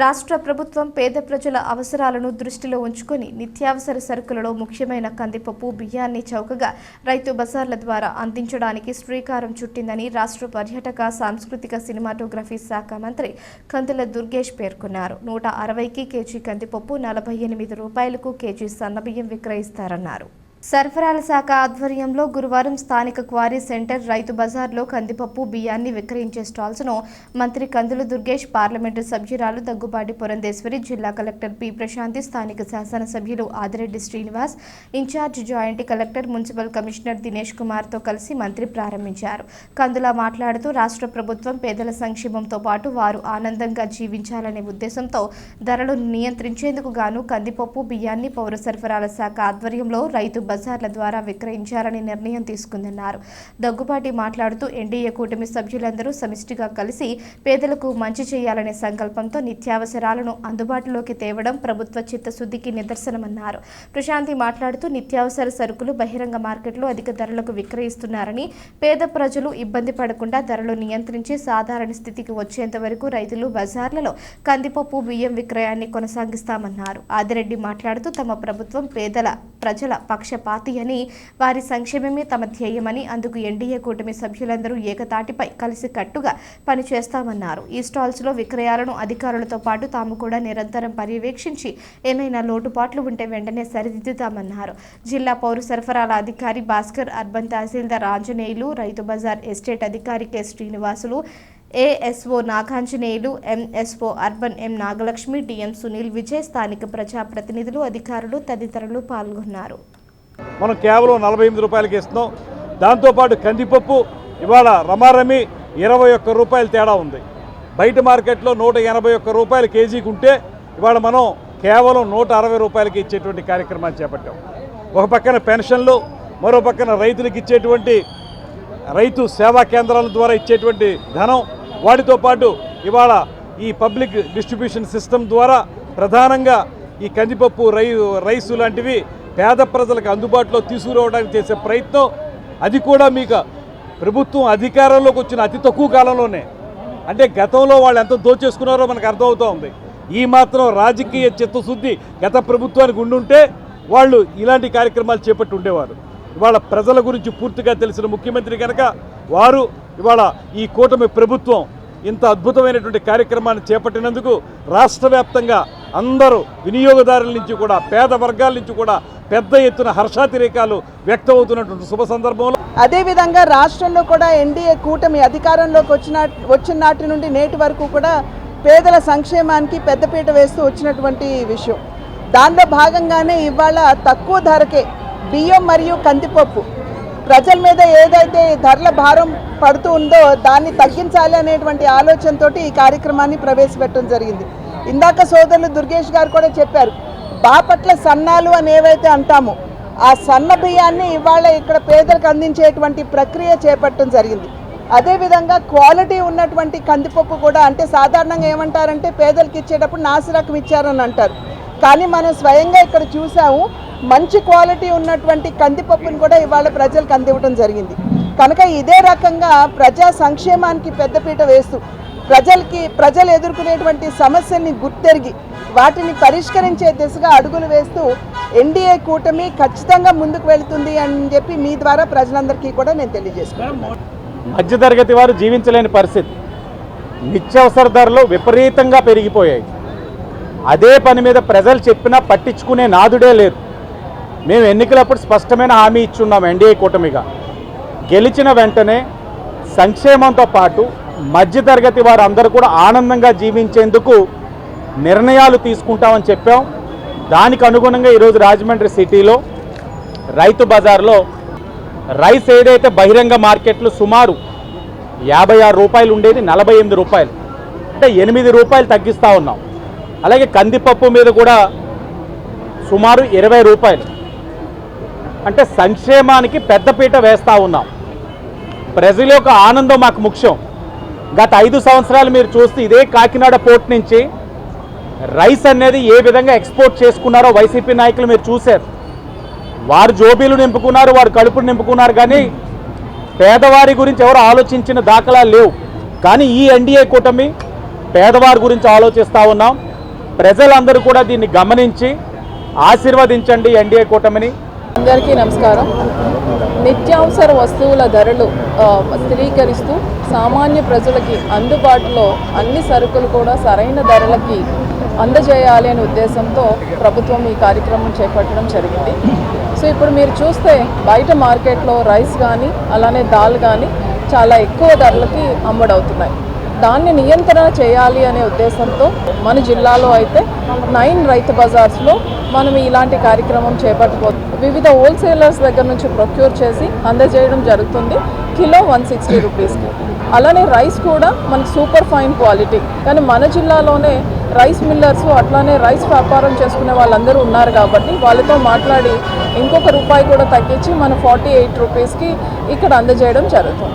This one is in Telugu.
రాష్ట్ర ప్రభుత్వం పేద ప్రజల అవసరాలను దృష్టిలో ఉంచుకొని నిత్యావసర సరుకులలో ముఖ్యమైన కందిపప్పు బియ్యాన్ని చౌకగా రైతు బజార్ల ద్వారా అందించడానికి శ్రీకారం చుట్టిందని రాష్ట్ర పర్యాటక సాంస్కృతిక సినిమాటోగ్రఫీ శాఖ మంత్రి కందుల దుర్గేష్ పేర్కొన్నారు. నూట అరవైకి కేజీ కందిపప్పు నలభై ఎనిమిది రూపాయలకు కేజీ సన్నబియ్యం విక్రయిస్తారన్నారు. సరఫరాల శాఖ ఆధ్వర్యంలో గురువారం స్థానిక క్వారీ సెంటర్ రైతు బజార్లో కందిపప్పు బియ్యాన్ని విక్రయించే స్టాల్స్ను మంత్రి కందుల దుర్గేష్ పార్లమెంటు సభ్యురాలు దగ్గుబాటి పురంధేశ్వరి జిల్లా కలెక్టర్ పి ప్రశాంతి స్థానిక శాసనసభ్యులు Adireddy Srinivas in charge joint collector municipal commissioner Dinesh కుమార్తో కలిసి మంత్రి ప్రారంభించారు. కందుల మాట్లాడుతూ రాష్ట్ర ప్రభుత్వం పేదల సంక్షేమంతో పాటు వారు ఆనందంగా జీవించాలనే ఉద్దేశంతో ధరలను నియంత్రించేందుకు గాను కందిపప్పు బియ్యాన్ని పౌర సరఫరాల శాఖ ఆధ్వర్యంలో రైతు బజార్ల ద్వారా విక్రయించాలని నిర్ణయం తీసుకుందన్నారు. దగ్గుబాటి మాట్లాడుతూ ఎన్డీఏ కూటమి సభ్యులందరూ సమిష్టిగా కలిసి పేదలకు మంచి చేయాలనే సంకల్పంతో నిత్యావసరాలను అందుబాటులోకి తేవడం ప్రభుత్వ చిత్తశుద్ధికి నిదర్శనమన్నారు. ప్రశాంతి మాట్లాడుతూ నిత్యావసర సరుకులు బహిరంగ మార్కెట్లో అధిక ధరలకు విక్రయిస్తున్నారని పేద ప్రజలు ఇబ్బంది పడకుండా ధరలు నియంత్రించి సాధారణ స్థితికి వచ్చేంత వరకు రైతులు బజార్లలో కందిపప్పు బియ్యం విక్రయాన్ని కొనసాగిస్తామన్నారు. ఆదిరెడ్డి మాట్లాడుతూ తమ ప్రభుత్వం పేదల ప్రజల పక్షపాతి అని వారి సంక్షేమమే తమ ధ్యేయమని అందుకు ఎన్డీఏ కూటమి సభ్యులందరూ ఏకతాటిపై కలిసి కట్టుగా పనిచేస్తామన్నారు. ఈ స్టాల్స్లో విక్రయాలను అధికారులతో పాటు తాము కూడా నిరంతరం పర్యవేక్షించి ఏమైనా లోటుపాట్లు ఉంటే వెంటనే సరిదిద్దుతామన్నారు. జిల్లా పౌర సరఫరాల అధికారి భాస్కర్ అర్బన్ తహసీల్దార్ ఆంజనేయులు రైతు బజార్ ఎస్టేట్ అధికారి K. Srinivasulu ASO Nagaanjaneyulu MSO urban M Nagalakshmi DM Sunil Vijay స్థానిక ప్రజాప్రతినిధులు అధికారులు తదితరులు పాల్గొన్నారు. మనం కేవలం నలభై ఎనిమిది రూపాయలకి ఇస్తున్నాం. దాంతోపాటు కందిపప్పు ఇవాళ రమారమి ఇరవై ఒక్క రూపాయల తేడా ఉంది. బయట మార్కెట్లో నూట ఎనభై ఒక్క రూపాయలు కేజీకి ఉంటే ఇవాళ మనం కేవలం నూట అరవై రూపాయలకి ఇచ్చేటువంటి కార్యక్రమాన్ని చేపట్టాం. ఒక పక్కన పెన్షన్లు మరో పక్కన రైతులకు ఇచ్చేటువంటి రైతు సేవా కేంద్రాల ద్వారా ఇచ్చేటువంటి ధనం వాటితో పాటు ఇవాళ ఈ పబ్లిక్ డిస్ట్రిబ్యూషన్ సిస్టమ్ ద్వారా ప్రధానంగా ఈ కందిపప్పు రై రైసు లాంటివి పేద ప్రజలకు అందుబాటులో తీసుకురావడానికి చేసే ప్రయత్నం. అది కూడా మీకు ప్రభుత్వం అధికారంలోకి వచ్చిన అతి తక్కువ కాలంలోనే. అంటే గతంలో వాళ్ళు ఎంత దోచేసుకున్నారో మనకు అర్థమవుతూ ఉంది. ఈ మాత్రం రాజకీయ చిత్తశుద్ధి గత ప్రభుత్వానికి ఉండుంటే వాళ్ళు ఇలాంటి కార్యక్రమాలు చేపట్టి ఉండేవారు. ఇవాళ ప్రజల గురించి పూర్తిగా తెలిసిన ముఖ్యమంత్రి కనుక వారు ఇవాళ ఈ కూటమి ప్రభుత్వం ఇంత అద్భుతమైనటువంటి కార్యక్రమాన్ని చేపట్టినందుకు రాష్ట్ర వ్యాప్తంగా అందరూ వినియోగదారుల నుంచి కూడా పేద వర్గాల నుంచి కూడా పెద్ద ఎత్తున హర్షాతిరేకాలు వ్యక్తమవుతున్నటువంటి శుభ సందర్భంలో. అదేవిధంగా రాష్ట్రంలో కూడా ఎన్డీఏ కూటమి అధికారంలోకి వచ్చిన వచ్చిన నాటి నుండి నేటి వరకు కూడా పేదల సంక్షేమానికి పెద్దపీట వేస్తూ వచ్చినటువంటి విషయం. దానిలో భాగంగానే ఇవాళ తక్కువ ధరకే బియ్యం మరియు కందిపప్పు ప్రజల మీద ఏదైతే ధరల భారం పడుతూ ఉందో దాన్ని తగ్గించాలి అనేటువంటి ఆలోచనతో ఈ కార్యక్రమాన్ని ప్రవేశపెట్టడం జరిగింది. ఇందాక సోదరులు దుర్గేష్ గారు కూడా చెప్పారు బాపట్ల సన్నాలు అని ఏవైతే అంటామో ఆ సన్న బియ్యాన్ని ఇవాళ ఇక్కడ పేదలకు అందించేటువంటి ప్రక్రియ చేపట్టడం జరిగింది. అదేవిధంగా క్వాలిటీ ఉన్నటువంటి కందిపప్పు కూడా అంటే సాధారణంగా ఏమంటారంటే పేదలకు ఇచ్చేటప్పుడు నాసిరకం ఇచ్చారని అంటారు. కానీ మనం స్వయంగా ఇక్కడ చూసాము మంచి క్వాలిటీ ఉన్నటువంటి కందిపప్పును కూడా ఇవాళ ప్రజలకు అందివ్వడం జరిగింది. కనుక ఇదే రకంగా ప్రజా సంక్షేమానికి పెద్దపీట వేస్తూ ప్రజలకి ప్రజలు ఎదుర్కొనేటువంటి సమస్యల్ని గుర్తెరిగి వాటిని పరిష్కరించే దిశగా అడుగులు వేస్తూ ఎన్డీఏ కూటమి ఖచ్చితంగా ముందుకు వెళుతుంది అని చెప్పి మీ ద్వారా ప్రజలందరికీ కూడా నేను తెలియజేసుకున్నాను మధ్యతరగతి వారు జీవించలేని పరిస్థితి. నిత్యావసర ధరలు విపరీతంగా పెరిగిపోయాయి. అదే పని మీద ప్రజలు చెప్పినా పట్టించుకునే నాదుడే లేదు మేము ఎన్నికలప్పుడు స్పష్టమైన హామీ ఇచ్చున్నాం ఎన్డీఏ కూటమిగా. గెలిచిన వెంటనే సంక్షేమంతో పాటు మధ్యతరగతి వారు అందరూ కూడా ఆనందంగా జీవించేందుకు నిర్ణయాలు తీసుకుంటామని చెప్పాం. దానికి అనుగుణంగా ఈరోజు రాజమండ్రి సిటీలో రైతు బజార్లో రైస్ ఏదైతే బహిరంగ మార్కెట్లు సుమారు యాభై ఆరు రూపాయలు ఉండేది నలభై ఎనిమిది రూపాయలు. అంటే ఎనిమిది రూపాయలు తగ్గిస్తూ ఉన్నాం. అలాగే కందిపప్పు మీద కూడా సుమారు ఇరవై రూపాయలు. అంటే సంక్షేమానికి పెద్దపీట వేస్తూ ఉన్నాం. ప్రజల యొక్క ఆనందం మాకు ముఖ్యం. గత ఐదు సంవత్సరాలు మీరు చూస్తే ఇదే కాకినాడ పోర్ట్ నుంచి రైస్ అనేది ఏ విధంగా ఎక్స్పోర్ట్ చేసుకున్నారో వైసీపీ నాయకులు మీరు చూశారు. వారు జోబీలు నింపుకున్నారు వారు కడుపులు నింపుకున్నారు కానీ పేదవారి గురించి ఎవరు ఆలోచించిన దాఖలా లేవు. కానీ ఈ ఎన్డీఏ కూటమి పేదవారి గురించి ఆలోచిస్తూ ఉన్నాం. ప్రజలందరూ కూడా దీన్ని గమనించి ఆశీర్వదించండి ఎన్డీఏ కూటమిని. అందరికీ నమస్కారం. నిత్యావసర వస్తువుల ధరలు స్థిరీకరిస్తూ సామాన్య ప్రజలకి అందుబాటులో అన్ని సరుకులు కూడా సరైన ధరలకి అందజేయాలి అనే ఉద్దేశంతో ప్రభుత్వం ఈ కార్యక్రమం చేపట్టడం జరిగింది. సో ఇప్పుడు మీరు చూస్తే బయట మార్కెట్లో రైస్ కానీ అలానే దాల్ కానీ చాలా ఎక్కువ ధరలకి అమ్ముడవుతున్నాయి. దాన్ని నియంత్రణ చేయాలి అనే ఉద్దేశంతో మన జిల్లాలో అయితే నైన్ రైతు బజార్స్లో మనం ఇలాంటి కార్యక్రమం చేపట్టబోతుంది వివిధ హోల్సేలర్స్ దగ్గర నుంచి ప్రొక్యూర్ చేసి అందజేయడం జరుగుతుంది. కిలో వన్ సిక్స్టీ రూపీస్కి. అలానే రైస్ కూడా మనకి సూపర్ ఫైన్ క్వాలిటీ. కానీ మన జిల్లాలోనే రైస్ మిల్లర్స్ అట్లానే రైస్ వ్యాపారం చేసుకునే వాళ్ళందరూ ఉన్నారు కాబట్టి వాళ్ళతో మాట్లాడి ఇంకొక రూపాయి కూడా తగ్గించి మన ఫార్టీ ఎయిట్ రూపీస్కి ఇక్కడ అందజేయడం జరుగుతుంది.